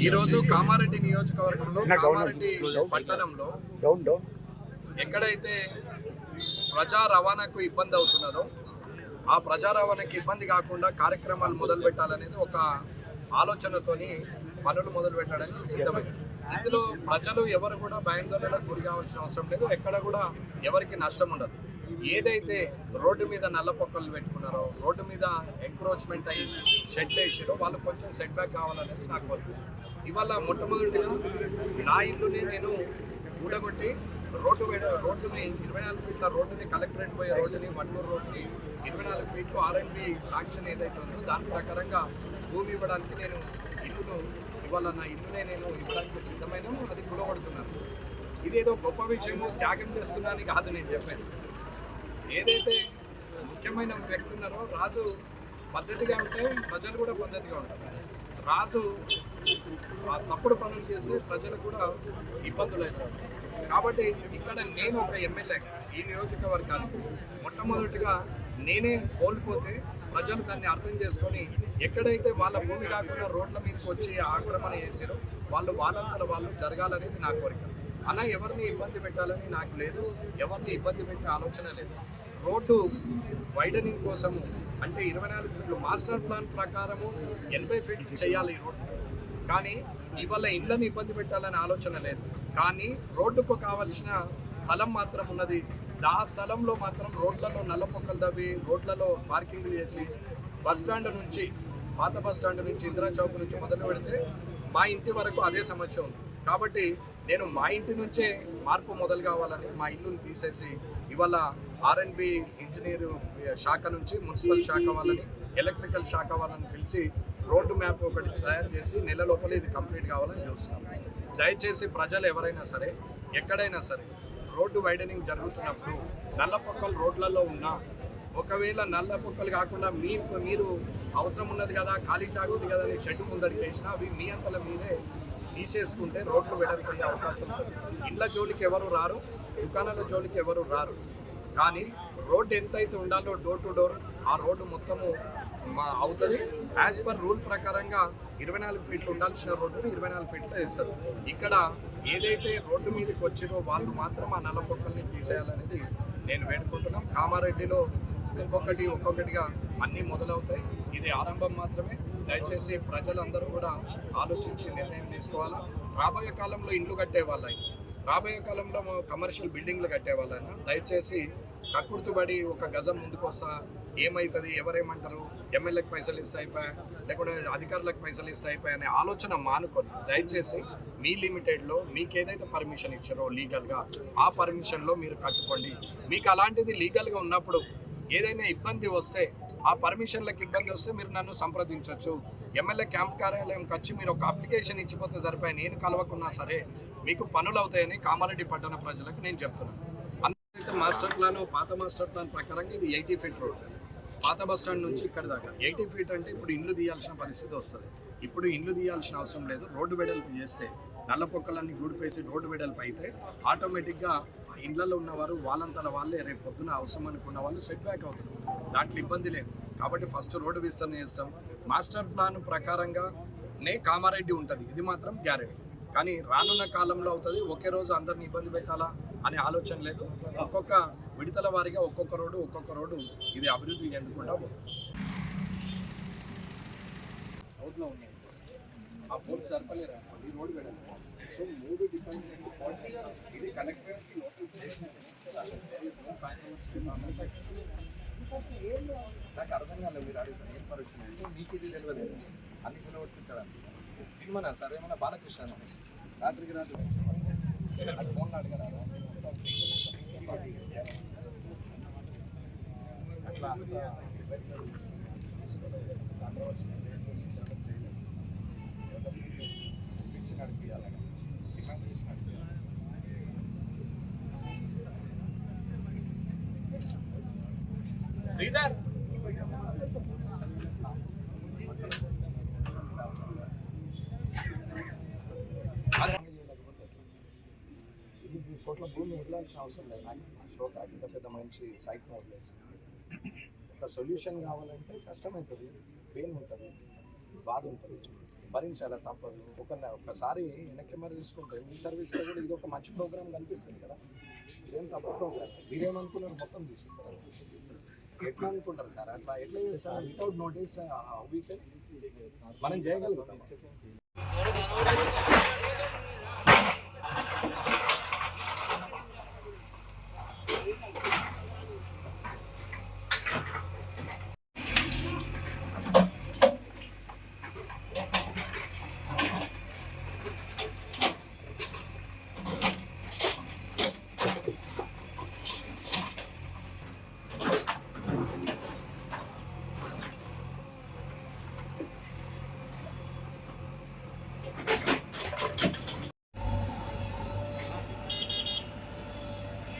ఈరోజు కామారెడ్డి నియోజకవర్గంలో కామారెడ్డి పట్టణంలో ఎక్కడైతే ప్రజా రవాణాకు ఇబ్బంది అవుతున్నదో ఆ ప్రజా రవాణాకి ఇబ్బంది కాకుండా కార్యక్రమాలు మొదలు పెట్టాలనేది ఒక ఆలోచనతోని పనులు మొదలు పెట్టడానికి సిద్ధమైంది ఇందులో ప్రజలు ఎవరు కూడా భయాందోళనకు గురి కావాల్సిన అవసరం లేదు. ఎక్కడ కూడా ఎవరికి నష్టం ఉండదు. ఏదైతే రోడ్డు మీద నల్ల పొక్కలు పెట్టుకున్నారో రోడ్డు మీద ఎంక్రోచ్మెంట్ అయ్యి షెడ్ వేసారో వాళ్ళు కొంచెం సెట్ బ్యాక్ కావాలనేది నాకు కోరిక. ఇవాళ మొట్టమొదటిగా నా ఇల్లునే నేను కూడగొట్టి రోడ్డు రోడ్డుని ఇరవై నాలుగు ఫీట్ల రోడ్డుని కలెక్టరేట్ పోయే రోడ్డుని మట్టూరు రోడ్డుని ఇరవై నాలుగు ఫీట్లు ఆర్ఎండ్బి శాంక్షన్ ఏదైతే ఉందో దాని ప్రకారంగా భూమి ఇవ్వడానికి నేను ఇల్లును ఇవాళ నా ఇల్లునే నేను ఇవ్వడానికి సిద్ధమైన అది కూడగొడుతున్నాను. ఇదేదో గొప్ప విషయము త్యాగం చేస్తున్నానని కాదు నేను చెప్పేది. ఏదైతే ముఖ్యమైన వ్యక్తి ఉన్నారో రాజు పద్ధతిగా ఉంటే ప్రజలు కూడా పద్ధతిగా ఉంటారు. రాజు ఆ తప్పుడు పనులు చేస్తే ప్రజలు కూడా ఇబ్బందులు అవుతారు. కాబట్టి ఇక్కడ నేను ఒక ఎమ్మెల్యే ఈ నియోజకవర్గానికి మొట్టమొదటిగా నేనే కోల్పోతే ప్రజలు దాన్ని అర్థం చేసుకొని ఎక్కడైతే వాళ్ళ భూమి కాకుండా రోడ్ల మీదకి వచ్చి ఆక్రమణ చేసారో వాళ్ళు వాళ్ళంతా వాళ్ళు జరగాలనేది నా కోరిక. అలా ఎవరిని ఇబ్బంది పెట్టాలని నాకు లేదు ఎవరిని ఇబ్బంది పెట్టే ఆలోచన లేదు. రోడ్డు వైడనింగ్ కోసము అంటే ఇరవై నాలుగు ఫీట్లు మాస్టర్ ప్లాన్ ప్రకారము ఎనభై ఫీట్ చేయాలి ఈ రోడ్డు. కానీ ఇవాళ ఇళ్ళని ఇబ్బంది పెట్టాలనే ఆలోచన లేదు. కానీ రోడ్డుకు కావలసిన స్థలం మాత్రం ఉన్నది. ఆ స్థలంలో మాత్రం రోడ్లలో నల్ల పొక్కలు తవ్వి రోడ్లలో పార్కింగ్లు చేసి బస్ స్టాండ్ నుంచి పాత బస్ స్టాండ్ నుంచి ఇందిరా చౌక్ నుంచి మొదలు పెడితే మా ఇంటి వరకు అదే సమస్య ఉంది. కాబట్టి నేను మా ఇంటి నుంచే మార్పు మొదలు కావాలని మా ఇల్లుని తీసేసి ఇవాళ ఆర్ఎండ్బి ఇంజనీర్ శాఖ నుంచి మున్సిపల్ శాఖ వాళ్ళని ఎలక్ట్రికల్ శాఖ వాళ్ళని పిలిచి రోడ్డు మ్యాప్ ఒకటి తయారు చేసి నెల లోపల ఇది కంప్లీట్ కావాలని చూస్తున్నాం. దయచేసి ప్రజలు ఎవరైనా సరే ఎక్కడైనా సరే రోడ్డు వైడనింగ్ జరుగుతున్నప్పుడు నల్ల పొక్కలు రోడ్లలో ఉన్నా ఒకవేళ నల్ల పొక్కలు కాకుండా మీ మీరు అవసరం ఉన్నది కదా ఖాళీ జాగా ఉంది కదా అని షెడ్ ముందడికి వేసినా అవి మీ అంతల మీదే తీసేసుకుంటే రోడ్లు వెడల్పోయే అవకాశం ఉంటుంది. ఇండ్ల జోలికి ఎవరు రారు దుకాణాల జోలికి ఎవరు రారు. కానీ రోడ్డు ఎంతైతే ఉండాలో డోర్ టు డోర్ ఆ రోడ్డు మొత్తము మా అవుతుంది. యాజ్ పర్ రూల్ ప్రకారంగా ఇరవై నాలుగు ఫీట్లు ఉండాల్సిన రోడ్డుని ఇరవై నాలుగు ఫీట్లో వేస్తారు. ఇక్కడ ఏదైతే రోడ్డు మీదకి వచ్చినో వాళ్ళు మాత్రం ఆ నల్ల తీసేయాలనేది నేను వేడుకుంటున్నాం. కామారెడ్డిలో ఒక్కొక్కటి ఒక్కొక్కటిగా అన్నీ మొదలవుతాయి. ఇది ఆరంభం మాత్రమే. దయచేసి ప్రజలందరూ కూడా ఆలోచించి నిర్ణయం తీసుకోవాలా? రాబోయే కాలంలో ఇండ్లు కట్టే వాళ్ళ రాబోయే కాలంలో కమర్షియల్ బిల్డింగ్లు కట్టేవాళ్ళైనా దయచేసి కక్కుర్తుబడి ఒక గజం ముందుకు వస్తా. ఏమవుతుంది ఎవరేమంటారు? ఎమ్మెల్యేకి పైసలు ఇస్తే అయిపోయా? లేకుంటే అధికారులకు పైసలు ఇస్తే అయిపోయా అనే ఆలోచన మానుకొని దయచేసి మీ లిమిటెడ్లో మీకు ఏదైతే పర్మిషన్ ఇచ్చారో లీగల్గా ఆ పర్మిషన్లో మీరు కట్టుకోండి. మీకు అలాంటిది లీగల్గా ఉన్నప్పుడు ఏదైనా ఇబ్బంది వస్తే ఆ పర్మిషన్లకు ఇబ్బంది వస్తే మీరు నన్ను సంప్రదించవచ్చు ఎమ్మెల్యే క్యాంప్ కార్యాలయంకి వచ్చి మీరు ఒక అప్లికేషన్ ఇచ్చిపోతే సరిపోయి నేను కలవకున్నా సరే మీకు పనులు అవుతాయని కామారెడ్డి పట్టణ ప్రజలకు నేను చెప్తున్నాను అన్నైతే మాస్టర్ ప్లాన్ పాత మాస్టర్ ప్లాన్ ప్రకారంగా ఇది ఎయిటీ ఫీట్ రోడ్. పాత బస్ స్టాండ్ నుంచి ఇక్కడ దాకా. ఎయిటీ ఫీట్ అంటే ఇప్పుడు ఇండ్లు తీయాల్సిన పరిస్థితి వస్తుంది. ఇప్పుడు ఇండ్లు తీయాల్సిన అవసరం లేదు. రోడ్డు వెడల్పు చేస్తే నల్ల పొక్కలన్నీ గూడిపేసి రోడ్డు వెడల్పు అయితే ఆటోమేటిక్గా ఆ ఇండ్లలో ఉన్నవారు వాళ్ళంతల వాళ్ళే రేపు పొద్దున అవసరం అనుకున్న వాళ్ళు సెట్ బ్యాక్ అవుతారు. దాంట్లో ఇబ్బంది లేదు. కాబట్టి ఫస్ట్ రోడ్డు విస్తరణ చేస్తాం. మాస్టర్ ప్లాన్ ప్రకారంగా నే కామారెడ్డి ఉంటుంది. ఇది మాత్రం గ్యారెంటీ. కానీ రానున్న కాలంలో అవుతుంది. ఒకే రోజు అందరిని ఇబ్బంది పెట్టాలా అనే ఆలోచన లేదు. ఒక్కొక్క విడతల వారిగా ఒక్కొక్క రోడ్డు ఒక్కొక్క రోడ్డు ఇది అభివృద్ధి చెందకుండా పోతుంది. రోడ్లో ఉన్నాయి ఆ బోర్డు సర్పలేరా ఈ రోడ్డు వెళ్ళాలి సో మూడు డిపెండ్ ఇది కలెక్టర్కి నోటిఫికేషన్ నాకు అర్థం కాలేదు మీరు అడుగుతారు ఏం పరిస్థితి అంటే మీకు ఇది తెలియదు. అన్ని కూడా సినిమా సార్ ఏమన్నా బాలకృష్ణ రాత్రికి రాత్రి అది ఫోన్లో అడిగారా అట్లా డిమాండ్ చేసి శ్రీధర్! ఇది కోట్ల భూమి వదలాల్సిన అవసరం లేదు నాకు షోక ఇంత పెద్ద మంచి సైట్ వదిలేసి ఒక సొల్యూషన్ కావాలంటే కష్టమవుతుంది పెయిన్ ఉంటుంది. బాధ ఉంటుంది. భరించాలా తప్పదు. ఒక ఒకసారి వెనక్కి మరి తీసుకుంటే మీ సర్వీస్లో కూడా ఇది ఒక మంచి ప్రోగ్రామ్ కనిపిస్తుంది కదా. ఇదేం తప్ప ప్రోగ్రామ్? మీరేమనుకున్నారు? మొత్తం తీసుకుంటారు? ఎట్లా అనుకుంటారు సార్? అట్లా ఎట్లా చేస్తారు? వితౌట్ నోటీస్ వీకెండ్ మనం చేయగలుగుతాం